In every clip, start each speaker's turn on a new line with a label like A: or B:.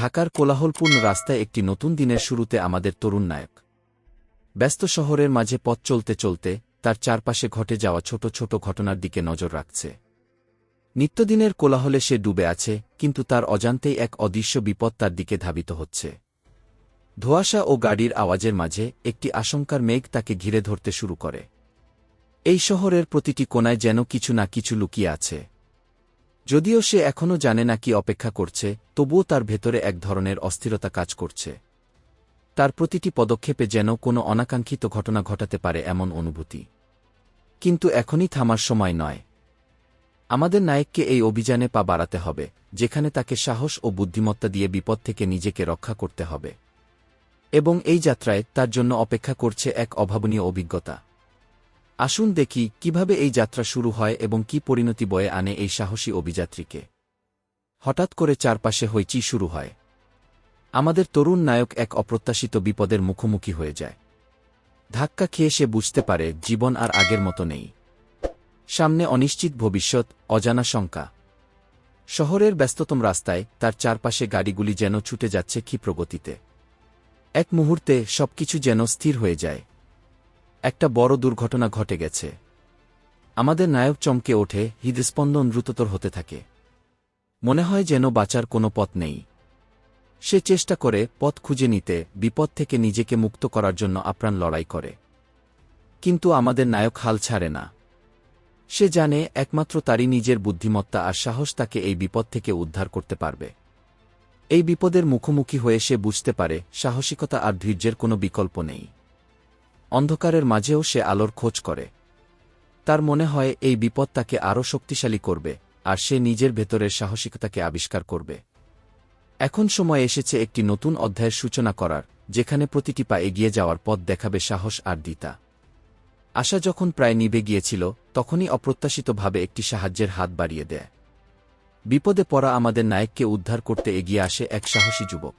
A: ঢাকার কোলাহলপূর্ণ রাস্তায় একটি নতুন দিনের শুরুতে আমাদের তরুণ নায়ক। ব্যস্ত শহরের মাঝে পথ চলতে চলতে তার চারপাশে ঘটে যাওয়া ছোট ছোট ঘটনার দিকে নজর রাখছে। নিত্যদিনের কোলাহলে সে ডুবে আছে, কিন্তু তার অজান্তেই এক অদৃশ্য বিপদ তার দিকে ধাবিত হচ্ছে। ধোঁয়াশা ও গাড়ির আওয়াজের মাঝে একটি আশঙ্কার মেঘ তাকে ঘিরে ধরতে শুরু করে। এই শহরের প্রতিটি কোনায় যেন কিছু না কিছু লুকিয়ে আছে। যদিও সে এখনও জানে না কি অপেক্ষা করছে, তবুও তার ভেতরে এক ধরনের অস্থিরতা কাজ করছে। তার প্রতিটি পদক্ষেপে যেন কোনো অনাকাঙ্ক্ষিত ঘটনা ঘটাতে পারে এমন অনুভূতি। কিন্তু এখনই থামার সময় নয়। আমাদের নায়ককে এই অভিযানে পা বাড়াতে হবে, যেখানে তাকে সাহস ও বুদ্ধিমত্তা দিয়ে বিপদ থেকে নিজেকে রক্ষা করতে হবে। এবং এই যাত্রায় তার জন্য অপেক্ষা করছে এক অভাবনীয় অভিজ্ঞতা। আসুন দেখি কীভাবে এই যাত্রা শুরু হয় এবং কি পরিণতি বয়ে আনে এই সাহসী অভিযাত্রীকে। হঠাৎ করে চারপাশে হইচি শুরু হয়। আমাদের তরুণ নায়ক এক অপ্রত্যাশিত বিপদের মুখোমুখি হয়ে যায়। ধাক্কা খেয়ে সে বুঝতে পারে জীবন আর আগের মতো নেই। সামনে অনিশ্চিত ভবিষ্যৎ, অজানা শঙ্কা। শহরের ব্যস্ততম রাস্তায় তার চারপাশে গাড়িগুলি যেন ছুটে যাচ্ছে ক্ষিপ্রগতিতে। এক মুহূর্তে সবকিছু যেন স্থির হয়ে যায়। একটা বড় দুর্ঘটনা ঘটে গেছে। আমাদের নায়ক চমকে ওঠে, হৃদস্পন্দন দ্রুততর হতে থাকে। মনে হয় যেন বাঁচার কোনো পথ নেই। সে চেষ্টা করে পথ খুঁজে নিতে, বিপদ থেকে নিজেকে মুক্ত করার জন্য আপ্রাণ লড়াই করে। কিন্তু আমাদের নায়ক হাল ছাড়ে না। সে জানে একমাত্র তারই নিজের বুদ্ধিমত্তা আর সাহস তাকে এই বিপদ থেকে উদ্ধার করতে পারবে। এই বিপদের মুখোমুখি হয়ে সে বুঝতে পারে, সাহসিকতা আর ধৈর্যের কোনো বিকল্প নেই। অন্ধকারের মাঝেও সে আলোর খোঁজ করে। তার মনে হয় এই বিপদ তাকে আরও শক্তিশালী করবে, আর সে নিজের ভেতরের সাহসিকতাকে আবিষ্কার করবে। এখন সময় এসেছে একটি নতুন অধ্যায়ের সূচনা করার, যেখানে প্রতিটি পা এগিয়ে যাওয়ার পথ দেখাবে সাহস আর দিতা আশা যখন প্রায় নিভে গিয়েছিল, তখনই অপ্রত্যাশিতভাবে একটি সাহায্যের হাত বাড়িয়ে দেয়। বিপদে পড়া আমাদের নায়ককে উদ্ধার করতে এগিয়ে আসে এক সাহসী যুবক।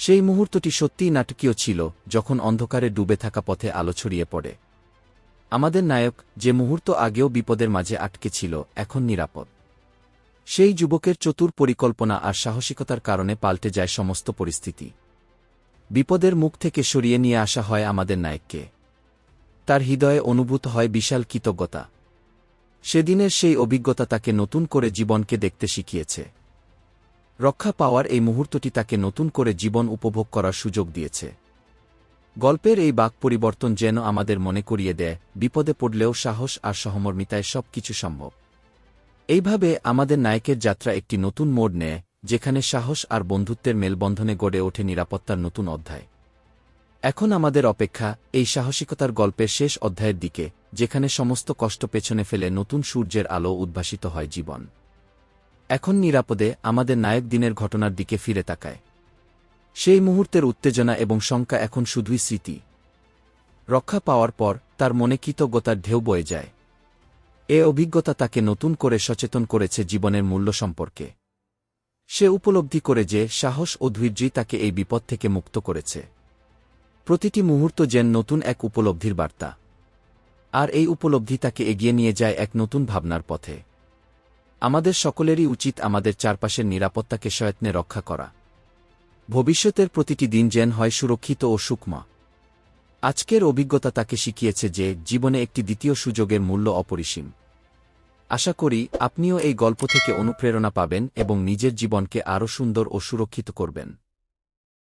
A: সেই মুহূর্তটি সত্যিই নাটকীয় ছিল, যখন অন্ধকারে ডুবে থাকা পথে আলো ছড়িয়ে পড়ে। আমাদের নায়ক যে মুহূর্ত আগেও বিপদের মাঝে আটকে ছিল, এখন নিরাপদ। সেই যুবকের চতুর পরিকল্পনা আর সাহসিকতার কারণে পাল্টে যায় সমস্ত পরিস্থিতি। বিপদের মুখ থেকে সরিয়ে নিয়ে আসা হয় আমাদের নায়ককে। তার হৃদয়ে অনুভূত হয় বিশাল কৃতজ্ঞতা। সেদিনের সেই অভিজ্ঞতা তাকে নতুন করে জীবনকে দেখতে শিখিয়েছে। রক্ষা পাওয়ার এই মুহূর্তটি তাকে নতুন করে জীবন উপভোগ করার সুযোগ দিয়েছে। গল্পের এই বাক পরিবর্তন যেন আমাদের মনে করিয়ে দেয়, বিপদে পড়লেও সাহস আর সহমর্মিতায় সব কিছু সম্ভব। এইভাবে আমাদের নায়কের যাত্রা একটি নতুন মোড় নেয়, যেখানে সাহস আর বন্ধুত্বের মেলবন্ধনে গড়ে ওঠে নিরাপত্তার নতুন অধ্যায়। এখন আমাদের অপেক্ষা এই সাহসিকতার গল্পের শেষ অধ্যায়ের দিকে, যেখানে সমস্ত কষ্ট পেছনে ফেলে নতুন সূর্যের আলো উদ্ভাসিত হয় জীবন। এখন নিরাপদে আমাদের নায়ক দিনের ঘটনার দিকে ফিরে তাকায়। সেই মুহূর্তের উত্তেজনা এবং শঙ্কা এখন শুধুই স্মৃতি। রক্ষা পাওয়ার পর তার মনে কৃতজ্ঞতার ঢেউ বয়ে যায়। এ অভিজ্ঞতা তাকে নতুন করে সচেতন করেছে জীবনের মূল্য সম্পর্কে। সে উপলব্ধি করে যে সাহস ও ধৈর্যই তাকে এই বিপদ থেকে মুক্ত করেছে। প্রতিটি মুহূর্ত যেন নতুন এক উপলব্ধির বার্তা। আর এই উপলব্ধি তাকে এগিয়ে নিয়ে যায় এক নতুন ভাবনার পথে। আমাদের সকলেরই উচিত আমাদের চারপাশের নিরাপত্তাকে সয়ত্নে রক্ষা করা। ভবিষ্যতের প্রতিটি দিন যেন হয় সুরক্ষিত ও সুকমা আজকের অভিজ্ঞতা তাকে শিখিয়েছে যে জীবনে একটি দ্বিতীয় সুযোগের মূল্য অপরিসীম। আশা করি আপনিও এই গল্প থেকে অনুপ্রেরণা পাবেন এবং নিজের জীবনকে আরও সুন্দর ও সুরক্ষিত করবেন।